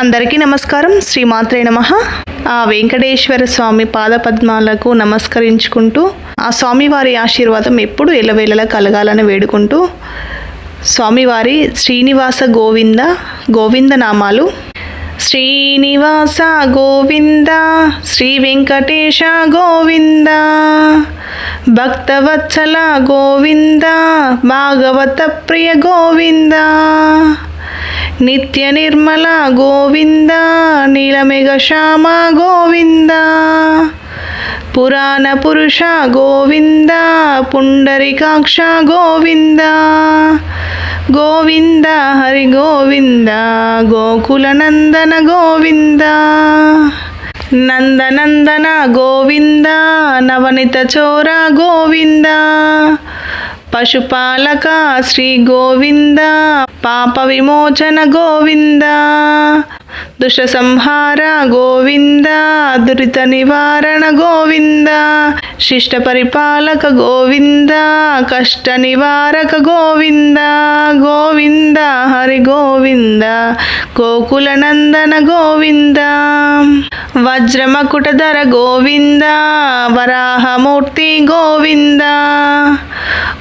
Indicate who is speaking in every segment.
Speaker 1: అందరికీ నమస్కారం. శ్రీమాత్రే నమ. ఆ వెంకటేశ్వర స్వామి పాదపద్మాలకు నమస్కరించుకుంటూ ఆ స్వామివారి ఆశీర్వాదం ఎప్పుడు ఎల్లవేళలా కలగాలని వేడుకుంటూ స్వామివారి శ్రీనివాస గోవింద గోవింద నామాలు. శ్రీనివాస గోవింద శ్రీ వెంకటేశ గోవింద భక్తవత్సల గోవింద భాగవత ప్రియ గోవిందా. నిత్య నిర్మల గోవింద నీలమేఘ శ్యామ గోవింద పురాణ పురుష గోవింద పుండరికాక్ష గోవింద గోవింద హరి గోవింద గోకులనందన గోవింద నందనందన గోవింద నవనిత చోర గోవింద పశుపాలక శ్రీ గోవింద పాప విమోచన గోవింద దుష సంహార గోవింద దురిత నివారణ గోవింద శిష్ట పరిపాలక గోవింద కష్ట నివారక గోవింద గోవింద హరి గోవింద గోకుల నందన గోవింద వజ్రమకుటధర గోవింద వరాహమూర్తి గోవిందా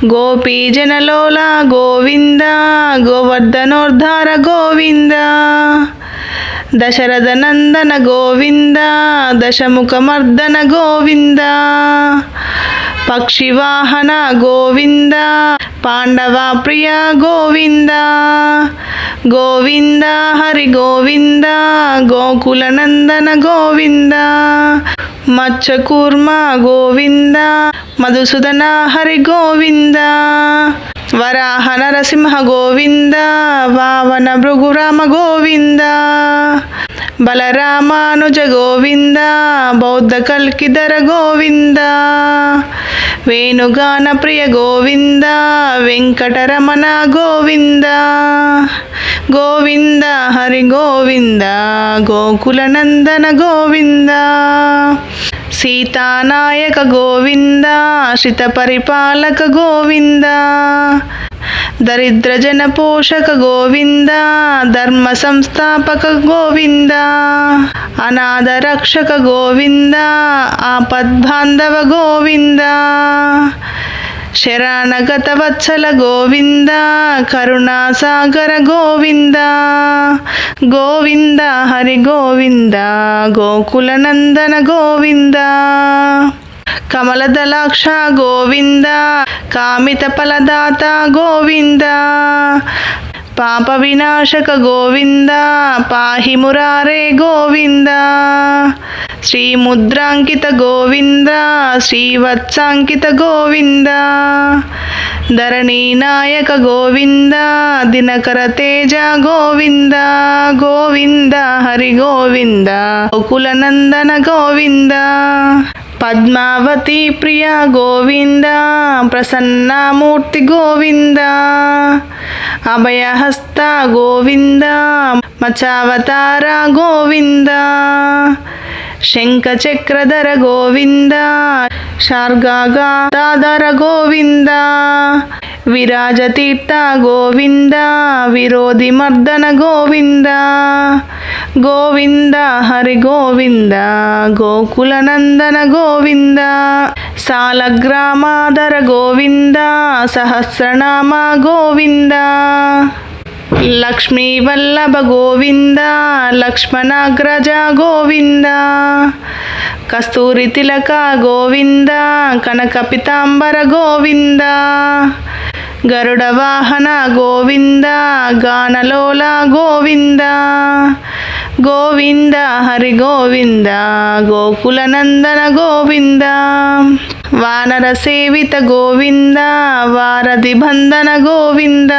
Speaker 1: గోపీజనలోల గోవింద గోవర్ధనోద్ధార గోవింద దశరథ నందన గోవింద దశముఖమర్దన గోవింద పక్షివాహన గోవింద పాండవ ప్రియ గోవింద గోవింద హరి గోవింద గోకుల నందన గోవింద మత్స్యకూర్మ గోవింద మధుసూదన హరి గోవింద వరాహ నరసింహ గోవింద వావన భృగురామ గోవింద బలరామానుజ గోవింద బౌద్ధ కల్కిధర గోవింద వేణుగాన ప్రియ గోవింద వెంకటరమణ గోవింద గోవింద హరి గోవింద గోకుల నందన గోవింద. సీతానాయక గోవింద శిత పరిపాలక గోవింద దరిద్రజన పోషక గోవింద ధర్మ సంస్థాపక గోవింద అనాథ రక్షక గోవింద ఆపద్బాంధవ గోవింద శరణగత వత్సల గోవింద కరుణాసాగర గోవింద గోవింద హరి గోవింద గోకుల నందన గోవింద కమలదలాక్ష గోవింద కామిత ఫలదాత గోవింద పాప వినాశక గోవింద పాహి మురారే గోవింద. శ్రీ ముద్రాంకిత గోవింద శ్రీవత్సాంకిత గోవింద. ధరణీ నాయక గోవింద దినకర తేజ గోవింద. గోవింద హరి గోవింద గోకుల నందన గోవింద. పద్మావతి ప్రియ గోవింద ప్రసన్నమూర్తి గోవింద. అభయహస్త గోవింద మచావతార గోవింద శంఖచక్రధర గోవింద శార్గాగాధర గోవింద విరాజతీర్థ గోవింద విరోధి మర్దన గోవింద గోవింద హరి గోవింద గోకులనందన గోవింద సాలగ్రామాధర గోవింద సహస్రనామ గోవింద లక్ష్మీవల్లభ గోవింద లక్ష్మణాగ్రజ గోవింద కస్తూరి తిలక గోవింద కనక పితాంబర గోవింద గరుడ వాహన గోవింద గానలోల గోవింద గోవింద హరి గోవింద గోకుల నందన గోవింద వానర సేవిత గోవింద వారధి బంధన గోవింద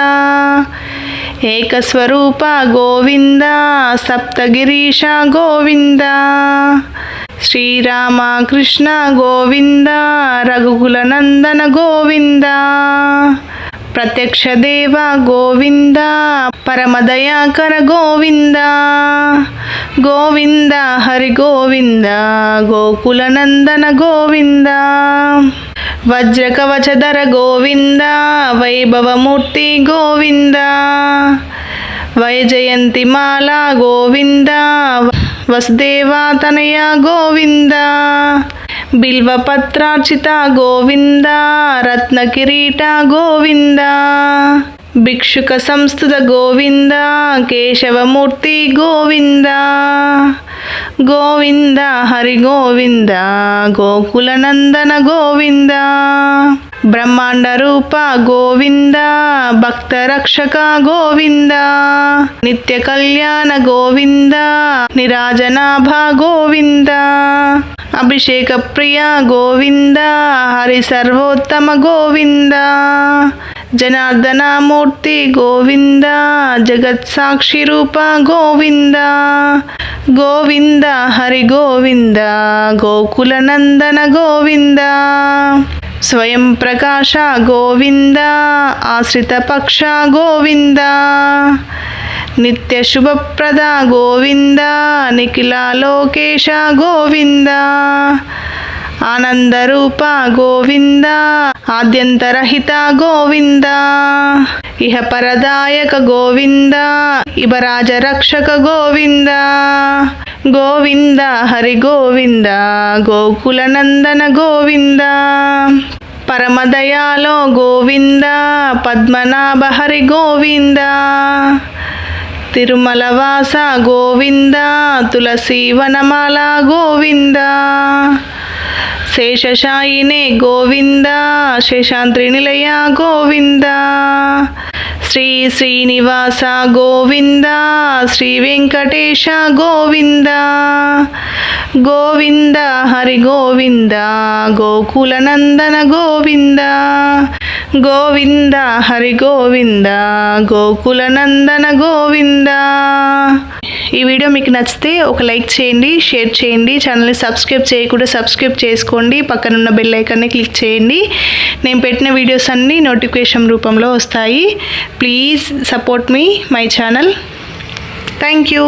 Speaker 1: ఏకస్వరూప గోవింద సప్తగిరీశ గోవింద శ్రీరామ కృష్ణ గోవింద రఘుకుల నందన గోవింద ప్రత్యక్ష దేవ గోవింద పరమదయాకర గోవింద గోవింద హరి గోవింద గోకుల నందన గోవింద వజ్రకవచధర గోవింద వైభవమూర్తి గోవింద వైజయంతి మాల గోవింద వసుదేవాతనయ గోవింద బిల్వపత్రార్చిత గోవింద రత్నకిరీట గోవింద. భిక్షుక సంస్థుత గోవింద కేశవమూర్తి గోవిందా. గోవింద హరి గోవింద గోకులనందన గోవింద బ్రహ్మాండ రూప గోవింద భక్త రక్షక గోవింద నిత్య కళ్యాణ గోవింద నిరాజనాభ గోవింద అభిషేక ప్రియ గోవింద హరి సర్వోత్తమ గోవింద జనార్దనమూర్తి గోవింద జగత్ సాక్షి రూప గోవింద గోవింద హరి గోవింద గోకులనందన గోవింద స్వయం ప్రకాశ గోవింద ఆశ్రిత పక్ష గోవింద నిత్య శుభప్రద గోవింద నిఖిల లోకేశ గోవింద ఆనందరూప గోవింద ఆద్యంతరహిత గోవింద ఇహ పరదాయక గోవింద ఇబరాజ రక్షక గోవింద గోవింద హరి గోవింద గోకులనందన గోవింద పరమదయాలో గోవింద పద్మనాభ హరి గోవింద తిరుమలవాస గోవింద తులసీ వనమాల గోవింద శేషశాయినే గోవింద శేషాంత్రి నిలయ గోవింద. శ్రీ శ్రీనివాస గోవింద శ్రీ వెంకటేశ గోవింద. గోవింద హరి గోవింద గోకులనందన గోవింద. గోవింద హరి గోవింద గోకులనందన గోవింద. ఈ వీడియో మీకు నచ్చితే ఒక లైక్ చేయండి షేర్ చేయండి. ఛానల్ని సబ్స్క్రైబ్ చేయకుండా సబ్స్క్రైబ్ చేసుకోండి. పక్కనున్న బెల్ ఐకాన్ని క్లిక్ చేయండి. నేను పెట్టిన వీడియోస్ అన్నీ నోటిఫికేషన్ రూపంలో వస్తాయి. Please support me my channel thank you